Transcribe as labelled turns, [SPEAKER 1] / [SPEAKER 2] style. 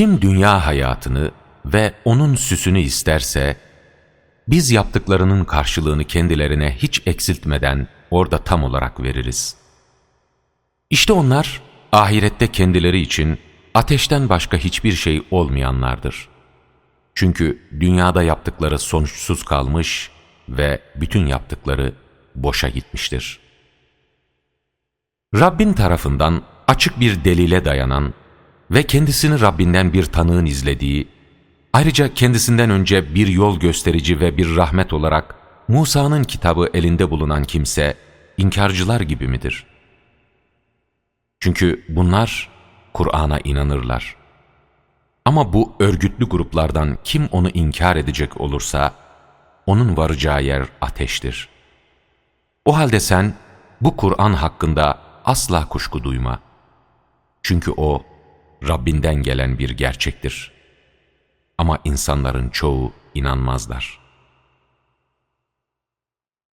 [SPEAKER 1] Kim dünya hayatını ve onun süsünü isterse, biz yaptıklarının karşılığını kendilerine hiç eksiltmeden orada tam olarak veririz. İşte onlar ahirette kendileri için ateşten başka hiçbir şey olmayanlardır. Çünkü dünyada yaptıkları sonuçsuz kalmış ve bütün yaptıkları boşa gitmiştir. Rabbin tarafından açık bir delile dayanan ve kendisini Rabbinden bir tanığın izlediği, ayrıca kendisinden önce bir yol gösterici ve bir rahmet olarak Musa'nın kitabı elinde bulunan kimse, inkarcılar gibi midir? Çünkü bunlar Kur'an'a inanırlar. Ama bu örgütlü gruplardan kim onu inkar edecek olursa, onun varacağı yer ateştir. O halde sen bu Kur'an hakkında asla kuşku duyma. Çünkü o Rabbinden gelen bir gerçektir. Ama insanların çoğu inanmazlar.